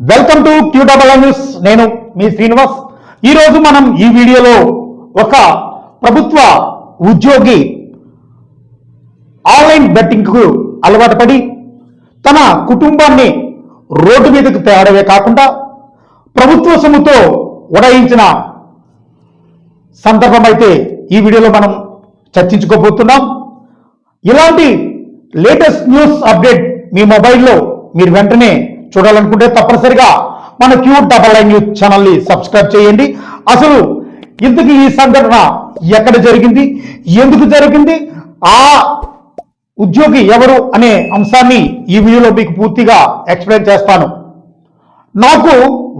Welcome to Q double news నేను మీ శ్రీనివాస్. ఈరోజు మనం ఈ వీడియోలో ఒక ప్రభుత్వ ఉద్యోగి ఆన్లైన్ బెట్టింగ్కు అలవాటు పడి తన కుటుంబాన్ని రోడ్డు మీదకు తేవడమే కాకుండా ప్రభుత్వ సొమ్ముతో ఉడయించిన సందర్భం అయితే ఈ వీడియోలో మనం చర్చించుకోబోతున్నాం. ఇలాంటి లేటెస్ట్ న్యూస్ అప్డేట్ మీ మొబైల్లో మీరు వెంటనే చూడాలనుకుంటే తప్పనిసరిగా మన క్యూ డబల్ నైన్ న్యూస్ ఛానల్ని సబ్స్క్రైబ్ చేయండి. అసలు ఇందుకు ఈ సంఘటన ఎక్కడ జరిగింది? ఎందుకు జరిగింది? ఆ ఉద్యోగి ఎవరు అనే అంశాన్ని ఈ వీడియోలో మీకు పూర్తిగా ఎక్స్ప్లెయిన్ చేస్తాను. నాకు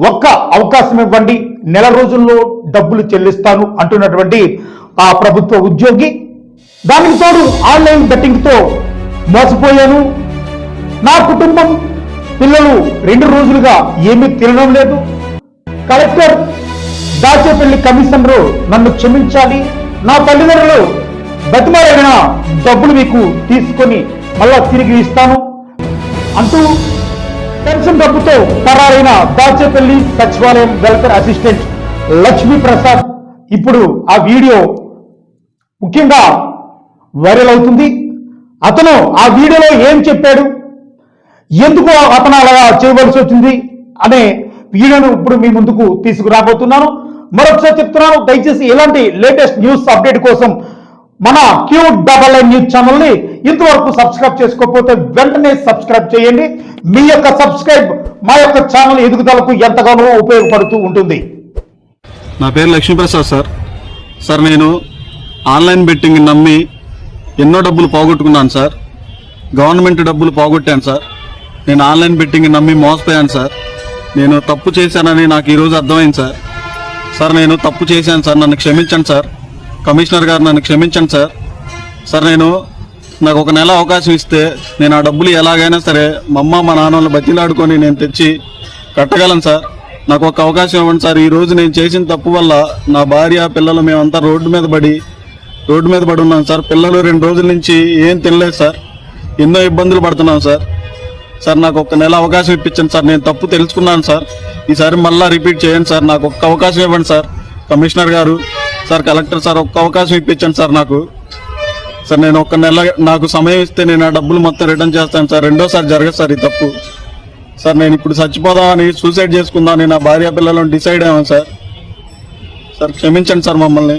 ఒక్క అవకాశం ఇవ్వండి. నెల రోజుల్లో డబ్బులు చెల్లిస్తాను అంటున్నటువంటి ఆ ప్రభుత్వ ఉద్యోగి. దానికి తోడు ఆన్లైన్ బెట్టింగ్తో మోసపోయాను. నా కుటుంబం పిల్లలు రెండు రోజులుగా ఏమీ తినడం లేదు. కలెక్టర్ దాచేపల్లి కమిషనరు నన్ను క్షమించాలి. నా తల్లిదండ్రులు బతిమారైన డబ్బులు మీకు తీసుకొని మళ్ళా తిరిగి ఇస్తాను. అంటూ పెన్షన్ డబ్బుతో పరారైన దాచేపల్లి సచివాలయం వెల్ఫేర్ అసిస్టెంట్ లక్ష్మీ ప్రసాద్ ఇప్పుడు ఆ వీడియో ముఖ్యంగా వైరల్ అవుతుంది. అతను ఆ వీడియోలో ఏం చెప్పాడు? ఎందుకు అతను చేయవలసి వచ్చింది అనే వీడియోను ఇప్పుడు మీ ముందుకు తీసుకురాబోతున్నాను. మరొకసారి చెప్తున్నాను దయచేసి ఇలాంటి లేటెస్ట్ న్యూస్ అప్డేట్ కోసం మన క్యూ డబల్ ఐ న్యూస్ ఛానల్ని ఇంతవరకు సబ్స్క్రైబ్ చేసుకోకపోతే వెంటనే సబ్స్క్రైబ్ చేయండి. మీ యొక్క సబ్స్క్రైబ్ మా యొక్క ఛానల్ ఎదుగుదలకు ఎంతగానో ఉపయోగపడుతూ ఉంటుంది. నా పేరు లక్ష్మీప్రసాద్ సార్. సార్ నేను ఆన్లైన్ బెట్టింగ్ నమ్మి ఎన్నో డబ్బులు పోగొట్టుకున్నాను సార్. గవర్నమెంట్ డబ్బులు పోగొట్టాను సార్. నేను ఆన్లైన్ బెట్టింగ్ నమ్మి మోసపోయాను సార్. నేను తప్పు చేశానని నాకు ఈరోజు అర్థమైంది సార్. సార్ నేను తప్పు చేశాను సార్. నన్ను క్షమించండి సార్. కమిషనర్ గారు నన్ను క్షమించండి సార్. సార్ నేను నాకు ఒక నెల అవకాశం ఇస్తే నేను ఆ డబ్బులు ఎలాగైనా సరే మా అమ్మ మా నాన్న వాళ్ళు బతిలాడుకొని నేను తెచ్చి కట్టగలను సార్. నాకు ఒక అవకాశం ఇవ్వండి సార్. ఈరోజు నేను చేసిన తప్పు వల్ల నా భార్య పిల్లలు మేమంతా రోడ్డు మీద పడి రోడ్డు మీద పడి ఉన్నాం సార్. పిల్లలు రెండు రోజుల నుంచి ఏం తినలేదు సార్. ఎన్నో ఇబ్బందులు పడుతున్నాం సార్. సార్ నాకు ఒక నెల అవకాశం ఇప్పించండి సార్. నేను తప్పు తెలుసుకున్నాను సార్. ఈసారి మళ్ళీ రిపీట్ చేయండి సార్. నాకు ఒక్క అవకాశం ఇవ్వండి సార్. కమిషనర్ గారు సార్ కలెక్టర్ సార్ ఒక్క అవకాశం ఇప్పించండి సార్ నాకు. సార్ నేను ఒక నెల నాకు సమయం ఇస్తే నేను ఆ డబ్బులు మొత్తం రిటర్న్ చేస్తాను సార్. రెండోసారి జరగదు సార్ ఈ తప్పు. సార్ నేను ఇప్పుడు చచ్చిపోదామని సూసైడ్ చేసుకుందామని నా భార్య పిల్లలను డిసైడ్ అయ్యాను సార్. సార్ క్షమించండి సార్ మమ్మల్ని.